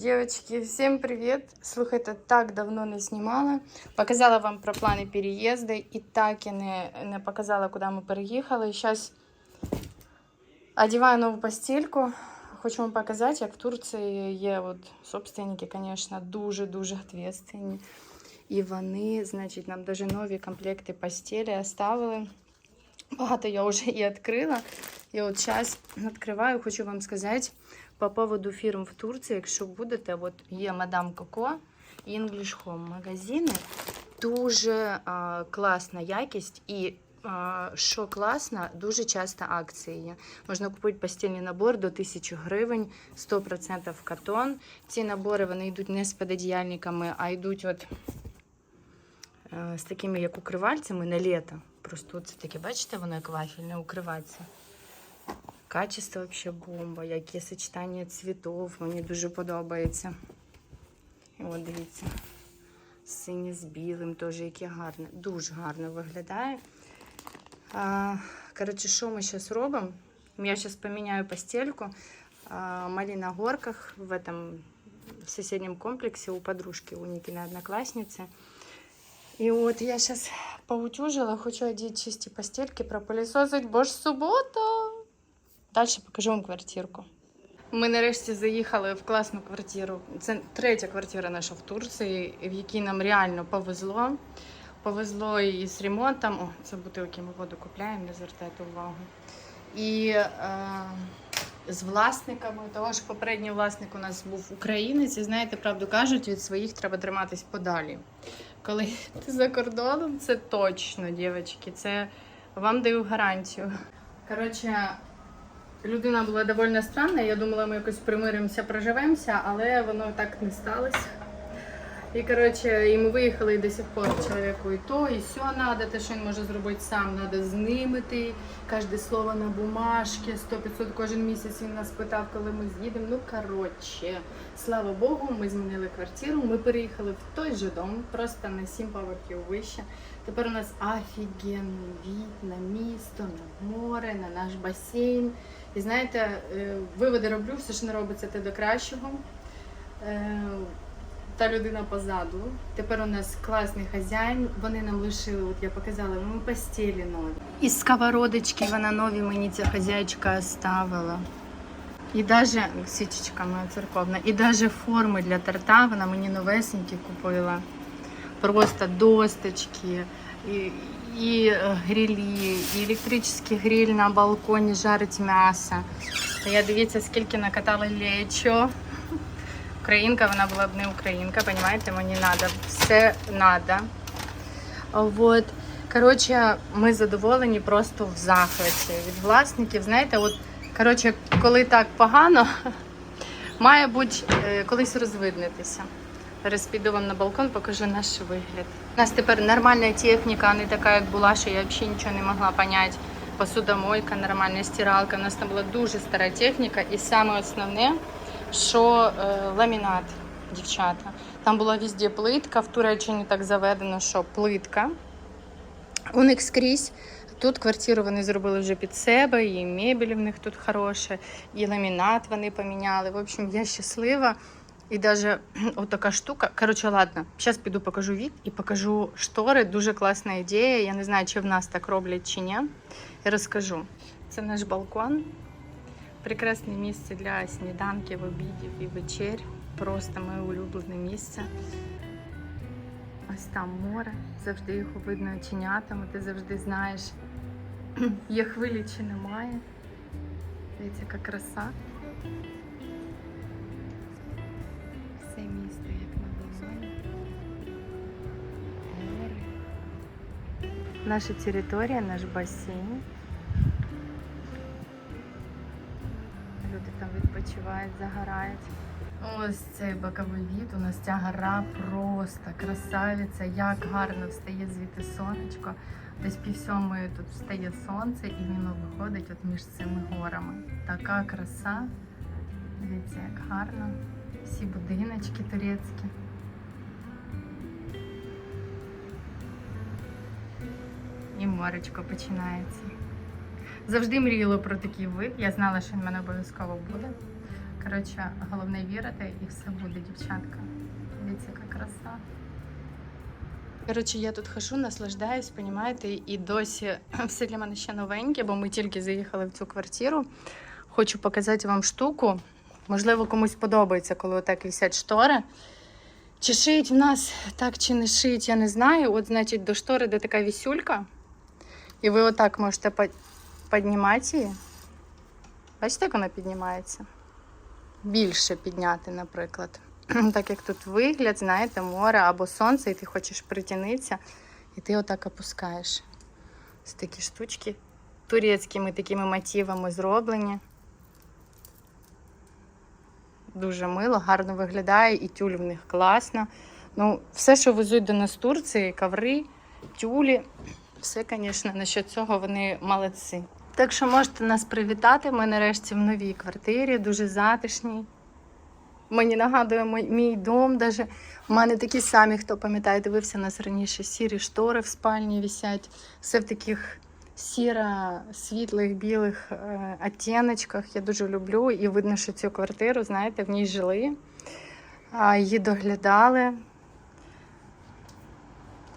Девочки, всім привіт! Слухайте, так давно не знімала. Показала вам про плани переїзду і так і не, не показала, куди ми переїхали. Зараз одягаю нову постільку. Хочу вам показати, як в Турції є от собственники, звісно, дуже-дуже відповідальні. І вони, значить, нам навіть нові комплекти постелі оставили. Багато я вже і відкрила. І от зараз відкриваю, хочу вам сказати по поводу фірм в Турції, якщо будете, от є Мадам Коко English Home магазини. Дуже а, класна якість і що класно, дуже часто акції є. Можна купити постільний набор до 1000 гривень, 100% катон. Ці набори вони йдуть не з пододіяльниками, а йдуть от з такими, як укривальцями на літо. Просто це таке, бачите, воно як вафельне укриваться. Качество вообще бомба, яке сочетання цвітів, мені дуже подобається. І от дивіться, синє з білим, теж яке гарне, дуже гарно виглядає. А, коротше, що ми зараз робимо? Я зараз поміняю постельку. А, Малі на горках в этом в соседнем комплексе у подружки, у Никиной одноклассницы. И вот я сейчас поутюжила, хочу одеть чисті постельки, пропылесосить, бо ж субота. Далі покажу вам квартирку. Ми нарешті заїхали в класну квартиру. Це третя квартира наша в Турції, в якій нам реально повезло. Повезло і з ремонтом. О, це бутилки ми воду купляємо, не звертайте увагу. І е, з власниками, того ж попередній власник у нас був українець, і знаєте, правду кажуть, від своїх треба триматись подалі. Коли ти за кордоном, це точно, дівчатки, це вам даю гарантію. Коротше, людина була доволі странна. Я думала, ми якось примиримося, проживемося, але воно так не сталося. І коротше, і ми виїхали і до сих пор чоловіку і то, і все треба, те, що він може зробити сам, треба знимити. Кожне слово на бумажці, 100-500 кожен місяць він нас питав, коли ми з'їдемо. Ну, коротше, слава Богу, ми змінили квартиру. Ми переїхали в той же дом, просто на 7 поверхів вище. Тепер у нас офігенний від на місто, на море, на наш басейн. І знаєте, е, виводи роблю, все ж не робиться те до кращого. Та людина позаду. Тепер у нас класний хазяїн. Вони нам лишили, от я показала, ми постелі нові. І сковородочки вона нові мені ця хазяйчка оставила. І даже свічечка моя церковна, і даже форми для торта вона мені новесенькі купила. Просто досточки, і, і е, грилі, і електричний гриль на балконі жарить м'ясо. Я дивіться, скільки накатала лечо. Українка, вона була б не українка, розумієте, мені треба, все треба. Вот. Коротше, ми задоволені просто в захваті від власників. Знаєте, от, коротше, коли так погано, має бути е, колись розвиднитися. Зараз піду вам на балкон, покажу наш вигляд. У нас тепер нормальна техніка, не така, як була, що я взагалі нічого не могла зрозуміти. Посудомойка, нормальна стиралка. У нас там була дуже стара техніка. І саме основне, що е, ламінат, дівчата. Там була везде плитка, в Туреччині так заведено, що плитка. У них скрізь. Тут квартиру вони зробили вже під себе, і мебель в них тут хороша, і ламінат вони поміняли. В общем, я щаслива. І навіть отака штука. Коротше, ладно, зараз піду покажу від і покажу штори. Дуже класна ідея. Я не знаю, чи в нас так роблять чи ні. Я розкажу. Це наш балкон. Прекрасне місце для сніданків, обідів і вечер. Просто моє улюблене місце. Ось там море, завжди його видно оченятами, ти завжди знаєш, є хвилі чи немає. Дивіться, яка краса. Все місто як на долоні. Море. Наша територія, наш басейн. Там відпочивають, загорають. Ось цей боковий від. У нас ця гора просто красавиця. Як гарно встає звідти сонечко. Десь пів сьомої тут встає сонце і воно виходить от між цими горами. Така краса. Дивіться, як гарно. Всі будиночки турецькі. І моречко починається. Завжди мріяла про такий вид. Я знала, що він мене обов'язково буде. Коротше, головне вірити і все буде, дівчатка. Дивіться, яка краса. Коротше, я тут хожу, наслаждаюсь, понімаєте, і досі все для мене ще новеньке, бо ми тільки заїхали в цю квартиру. Хочу показати вам штуку. Можливо, комусь подобається, коли отак висять штори. Чи шиють в нас так чи не шиють, я не знаю. От, значить, до штори де така вісюлька, і ви отак можете піднімати її. Бачите, як вона піднімається? Більше підняти, наприклад. Так як тут вигляд, знаєте, море або сонце, і ти хочеш притягнутися, і ти отак опускаєш. Ось такі штучки турецькими такими мотивами зроблені. Дуже мило, гарно виглядає, і тюль в них класна. Ну, все, що везуть до нас Турції, коври, тюлі, все, звісно, насчет цього вони молодці. Так що можете нас привітати. Ми нарешті в новій квартирі, дуже затишній. Мені нагадує мій, дом. Даже. У мене такі самі, хто пам'ятає, дивився нас раніше, сірі штори в спальні висять. Все в таких сіро, світлих, білих е, оттіночках. Я дуже люблю. І видно, що цю квартиру, знаєте, в ній жили, її доглядали.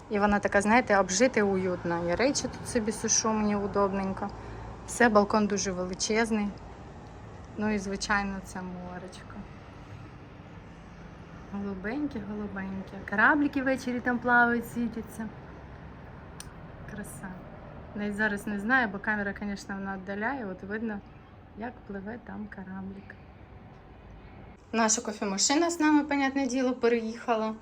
І вона така, знаєте, обжита і уютна. Я речі тут собі сушу, мені удобненько. Все, балкон дуже величезний. Ну і, звичайно, це моречко. Голубеньке, голубеньке. Кораблики ввечері там плавають, світяться. Краса. Навіть зараз не знаю, бо камера, звісно, вона віддаляє. От видно, як пливе там кораблик. Наша кофемашина з нами, понятне діло, переїхала.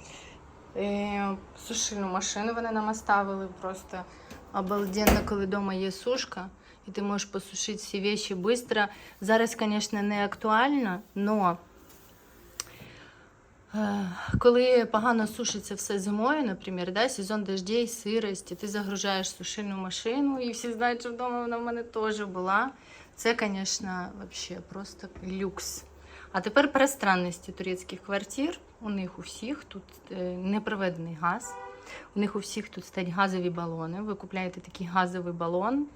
Е, сушильну машину вони нам оставили. Просто обалденно, коли вдома є сушка, і ти можеш посушити всі речі швидко. Зараз, звісно, не актуально, але Е, Коли погано сушиться все зимою, наприклад, да, сезон дождей, сирості, ти загружаєш сушильну машину, і всі знають, що вдома вона в мене теж була. Це, звісно, вообще просто люкс. А тепер про странності турецьких квартир. У них у всіх тут е, не проведений газ. У них у всіх тут стоять газові балони. Ви купляєте такий газовий балон,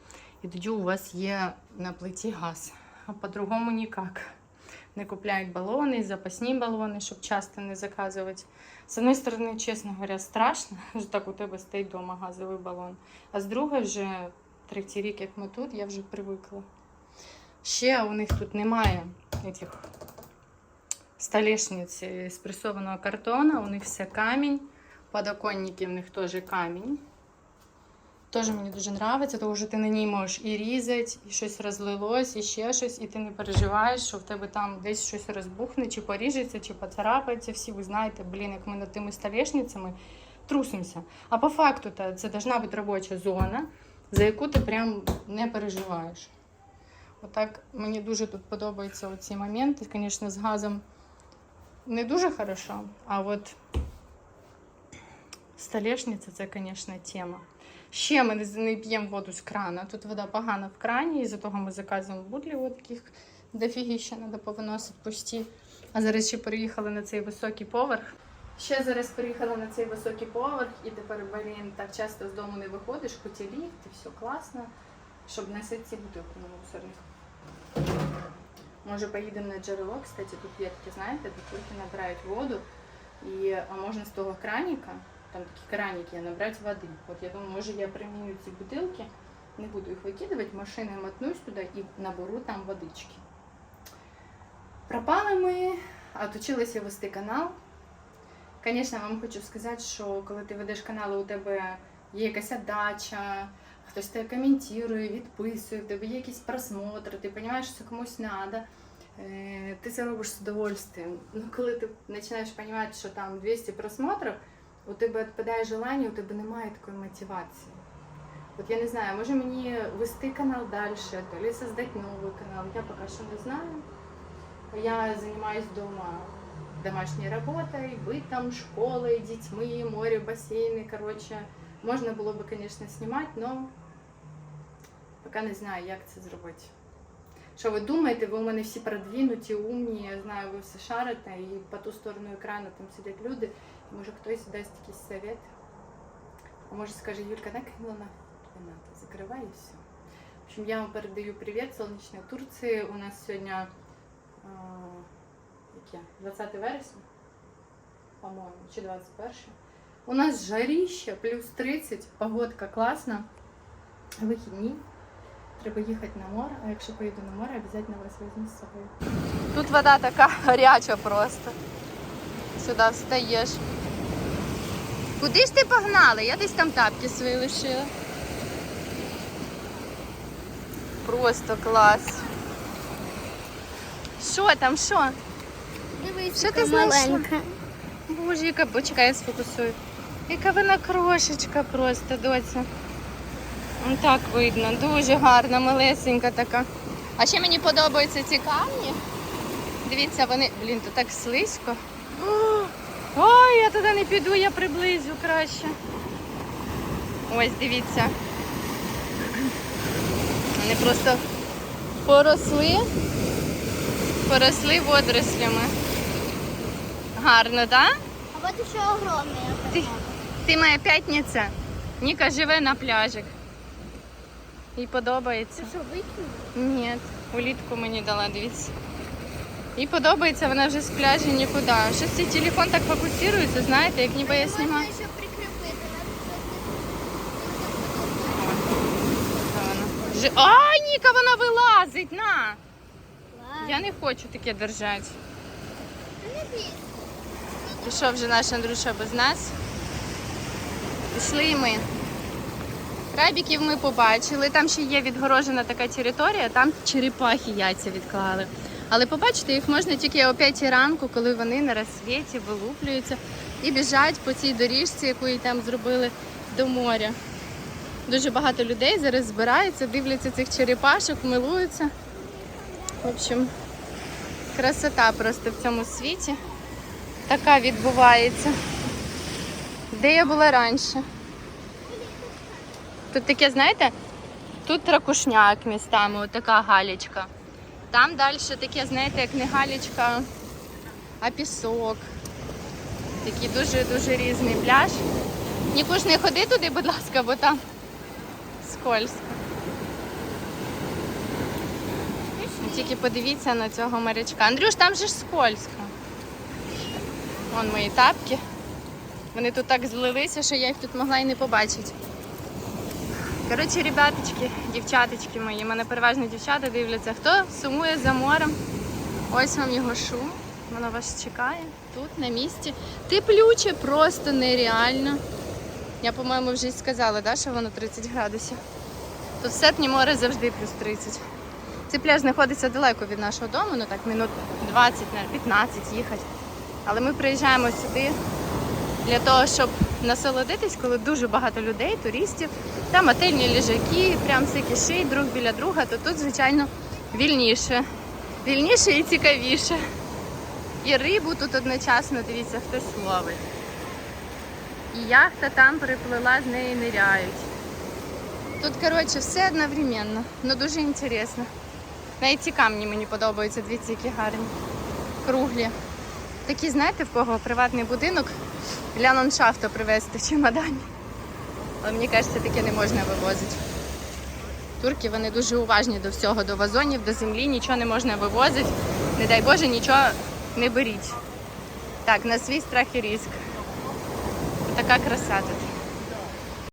і тоді у вас є на плиті газ. А по-другому ніяк не купляють балони, запасні балони, щоб часто не заказувати. З однієї сторони, чесно говоря, страшно, що так у тебе стоїть вдома газовий балон. А з другої, вже третій рік, як ми тут, я вже привикла. Ще у них тут немає этих столешниць з пресованого картона, у них все камінь. Подоконники в них теж камінь. Теж мені дуже подобається, тому що ти на ній можеш і різати, і щось розлилось, і ще щось, і ти не переживаєш, що в тебе там десь щось розбухне, чи поріжеться, чи поцарапається. Всі ви знаєте, блін, як ми над тими столешницями трусимося. А по факту це должна бути робоча зона, за яку ти прям не переживаєш. Отак мені дуже тут подобаються оці моменти. Звісно, з газом не дуже хорошо, а от столешниця це, звісно, тема. Ще ми не, п'ємо воду з крана. Тут вода погана в крані, і за того ми заказуємо бутлі от таких дофігіща треба повиносити пусті. А зараз ще переїхали на цей високий поверх. Ще зараз переїхали на цей високий поверх, і тепер, блін, так часто з дому не виходиш, хоч і ліфт, і все класно, щоб носити ці бутилки на мусорник. Може, поїдемо на джерело, кстати, тут є такі, знаєте, тільки набирають воду, і а можна з того краніка там такі краники, набрати води. От я думаю, може я приміню ці бутилки, не буду їх викидувати, машиною мотнусь туди і наберу там водички. Пропали ми, отучилися вести канал. Звісно, вам хочу сказати, що коли ти ведеш канал, у тебе є якась отдача, хтось тебе коментує, відписує, в тебе є якісь просмотри, ти розумієш, що це комусь треба. Ти це робиш з удовольствием. Ну, коли ти починаєш розуміти, що там 200 просмотрів, у тебе відпадає желання, у тебе немає такої мотивації. От я не знаю, може мені вести канал далі, то ли создати новий канал, я поки що не знаю. Я займаюся вдома домашньою роботою, битом, школою, дітьми, море, басейни. Коротше, можна було б, звісно, знімати, але поки не знаю, як це зробити. Що ви думаєте, ви у мене всі продвинуті, умні, я знаю, ви все шарите, і по ту сторону екрану там сидять люди. Може хтось дасть якийсь совет. А може скаже Юлька, накинула не надо, закривай і все. В общем, я вам передаю привіт, сонячної Турції. У нас сьогодні а, яке? 20 вересня? По-моєму, чи 21. У нас жаріще, плюс 30, погодка класна. Вихідні. Треба їхати на море, а якщо поїду на море, обов'язково вас візьму з собою. Тут вода така гаряча просто. Сюди встаєш. Куди ж ти погнала? Я десь там тапки свої лишила. Просто клас. Що там, що? Дивись, Що ти знайшла? маленька. Боже, яка почекай, я сфокусую. Яка вона крошечка просто, доця. Так видно, дуже гарна, малесенька така. А ще мені подобаються ці камні. Дивіться, вони. Блін, тут так слизько. О, Ой, я туди не піду, я приблизю краще. Ось, дивіться. Вони просто поросли, поросли водорослями. Гарно, так? Да? А вот еще огромные. Ти, ти моя п'ятниця. Ніка живе на пляжик. Їй подобається. Ты что, выкинул? Ні, улітку мені дала, дивіться. Їй подобається, вона вже з пляжу нікуди. Щось цей телефон так фокусується, знаєте, як ніби я знімаю. Ай, Ніка, вона вилазить, на! Я не хочу таке держати. Пішов вже наш Андрюша без нас. Пішли і ми. Крабіків ми побачили. Там ще є відгорожена така територія, там черепахи яйця відклали. Але побачити їх можна тільки о 5 ранку, коли вони на розсвіті вилуплюються і біжать по цій доріжці, яку їй там зробили до моря. Дуже багато людей зараз збирається, дивляться цих черепашок, милуються. В общем, красота просто в цьому світі така відбувається. Де я була раніше? Тут таке, знаєте, тут ракушняк містами, отака галічка. Там далі таке, знаєте, як не галічка, а пісок. Такий дуже-дуже різний пляж. Нікуж не ходи туди, будь ласка, бо там скользко. Тільки подивіться на цього морячка. Андрюш, там же ж скользко. Вон мої тапки. Вони тут так злилися, що я їх тут могла і не побачити. Коротше, ребяточки, дівчаточки мої, мене переважно дівчата дивляться. Хто сумує за морем? Ось вам його шум. Воно вас чекає тут, на місці. Теплюче, просто нереально. Я, по-моєму, вже й сказала, да, що воно 30 градусів. Тут в серпні море завжди плюс 30. Цей пляж знаходиться далеко від нашого дому, ну так минут 20, 15 їхати. Але ми приїжджаємо сюди для того, щоб насолодитись, коли дуже багато людей, туристів, там отельні ліжаки, прям все кишить друг біля друга, то тут, звичайно, вільніше. Вільніше і цікавіше. І рибу тут одночасно, дивіться, хтось ловить. І яхта там приплила, з неї ниряють. Тут, коротше, все одновременно, ну дуже інтересно. Навіть ці камні мені подобаються, дивіться, які гарні. Круглі. Такі, знаєте, в кого приватний будинок для ландшафту привезти чемодані. Але мені кажеться, таке не можна вивозити. Турки вони дуже уважні до всього, до вазонів, до землі, нічого не можна вивозити. Не дай Боже, нічого не беріть. Так, на свій страх і ризик. Така краса тут.